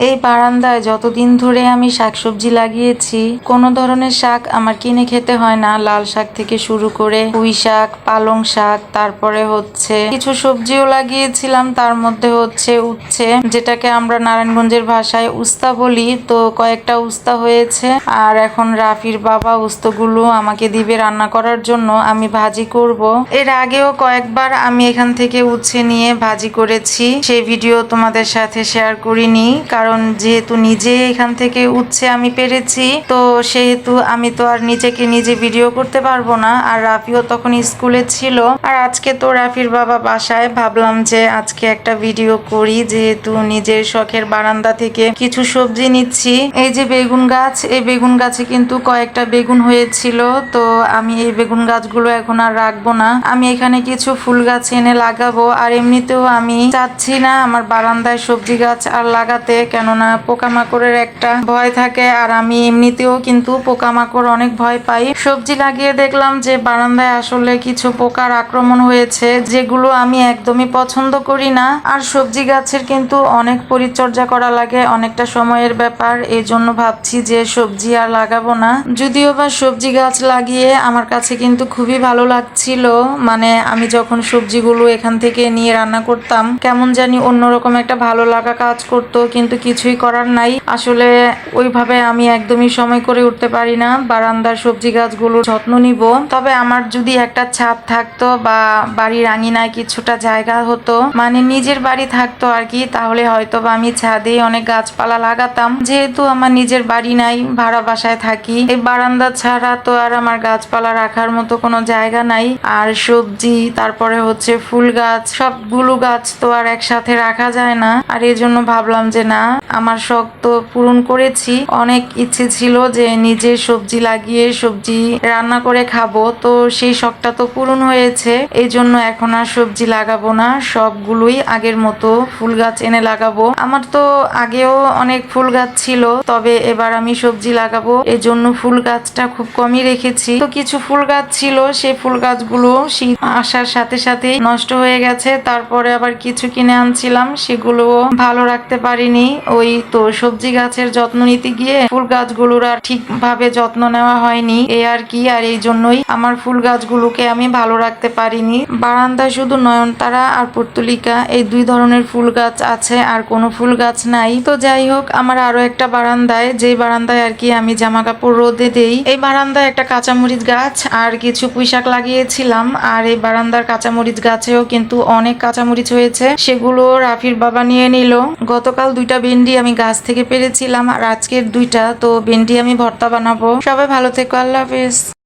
এই বারান্দায় যতদিন ধরে আমি শাকসবজি লাগিয়েছি, কোনো ধরনের শাক আমার কিনে খেতে হয় না। লাল শাক থেকে শুরু করে পুঁই শাক, পালং শাক, তারপরে হচ্ছে কিছু সবজিও লাগিয়েছিলাম। তার মধ্যে হচ্ছে উচ্ছে, যেটাকে আমরা নারায়ণগঞ্জের ভাষায় উস্তা বলি। তো কয়েকটা উস্তা হয়েছে। আর এখন রাফির বাবা উস্তগুলো আমাকে দিবে রান্না করার জন্য। আমি ভাজি করব। এর আগেও কয়েকবার আমি এখান থেকে উচ্ছে নিয়ে ভাজি করেছি। সেই ভিডিও তোমাদের সাথে শেয়ার করিনি। কারণ যেহেতু নিজে এখান থেকে উচ্ছে আমি পেরেছি, তো সেহেতু আমি তো আর নিজেকে নিজে ভিডিও করতে পারব না। আর রাফিও তখন স্কুলে ছিল। আর আজকে তো রাফির বাবা বাসায়। ভাবলাম যে আজকে একটা ভিডিও করি, যেহেতু নিজের শখের বারান্দা থেকে কিছু সবজি নিচ্ছি। এই যে বেগুন গাছ, এই বেগুন গাছে কিন্তু কয়েকটা বেগুন হয়েছিল। তো আমি এই বেগুন গাছগুলো এখন আর রাখব না। আমি এখানে কিছু ফুল গাছ এনে লাগাবো। আর এমনিতেও আমি চাচ্ছি না আমার বারান্দায় সবজি গাছ আর লাগাতে। কেননা পোকামাকড়ের একটা ভয় থাকে আর আমি এমনিতেও কিন্তু পোকামাকড় অনেক ভয় পাই। সবজি লাগিয়ে দেখলাম যে বারান্দায় আসলে কিছু পোকার আক্রমণ হয়েছে, যেগুলো আমি একদমই পছন্দ করি না। আর সবজি গাছের কিন্তু অনেক পরিচর্যা করা লাগে, অনেকটা সময়ের ব্যাপার। এই জন্য ভাবছি যে সবজি আর লাগাবো না। যদিও বা সবজি গাছ লাগিয়ে আমার কাছে কিন্তু খুবই ভালো লাগছিল। মানে আমি যখন সবজিগুলো এখান থেকে নিয়ে রান্না করতাম, কেমন জানি অন্যরকম একটা ভালো লাগা কাজ করতো। কিন্তু কিছুই করার নাই। আসলে ওইভাবে আমি একদমই সময় করে উঠতে পারি না। বারান্দার সবজি গাছগুলোর যত্ন নিব। তবে আমার যদি একটা ছাদ থাকতো বা বাড়ির আঙিনায় কিছুটা জায়গা হতো মানে নিজের বাড়ি থাকতো আর কি, তাহলে হয়তো বা আমি ছাদে অনেক গাছপালা লাগাতাম। যেহেতু আমার নিজের বাড়ি নাই, ভাড়া বাসায় থাকি, এই বারান্দা ছাড়া তো আর আমার গাছপালা রাখার মতো কোনো জায়গা নাই। আর সবজি, তারপরে হচ্ছে ফুল গাছ, সবগুলো গাছ তো আর একসাথে রাখা যায় না। আর এই জন্য ভাবলাম যে না আমার শখ তো পূরণ করেছি। অনেক ইচ্ছে ছিল যে নিজে সবজি লাগিয়ে সবজি রান্না করে খাব। তো সেই শখটা তো পূরণ হয়েছে। এই জন্য এখন আর সবজি লাগাবো না। সবগুলোই আগের মতো ফুল গাছ এনে লাগাবো। আমার তো আগেও অনেক ফুল গাছ ছিল, তবে এবার আমি সবজি লাগাবো। এই জন্য ফুল গাছটা খুব কমই রেখেছি। তো কিছু ফুল গাছ ছিল, সেই ফুল গাছগুলো শীত আসার সাথে সাথেই নষ্ট হয়ে গেছে। তারপরে আবার কিছু কিনে আনছিলাম। সেগুলো ভালো রাখতে পারিনি। ওই তো সবজি গাছের যত্ন নিতে গিয়ে ফুল গাছগুলোর আর ঠিকভাবে যত্ন নেওয়া হয়নি। এই আর কি, আর এই জন্যই আমার ফুল গাছগুলোকে আমি ভালো রাখতে পারিনি। বারান্দায় শুধু নয়নতারা আর পর্তুলিকা, এই দুই ধরনের ফুল গাছ আছে, আর কোনো ফুল গাছ নাই। তো যাই হোক, আমার আরও একটা বারান্দায় যে বারান্দায় আর কি আমি জামা কাপড় রোদে দেই, এই বারান্দায় একটা কাঁচামরিচ গাছ আর কিছু পুঁইশাক লাগিয়েছিলাম। আর এই বারান্দার কাঁচামরিচ গাছেও কিন্তু অনেক কাঁচামরিচ হয়েছে, সেগুলো রাফির বাবা নিয়ে নিল। গতকাল দুইটা ভেন্ডি আমি গাছ থেকে পেরেছিলাম আর আজকের দুইটা, তো ভেন্ডি আমি ভর্তা বানাবো। সবাই ভালো থেকো, আল্লাহ হাফেজ।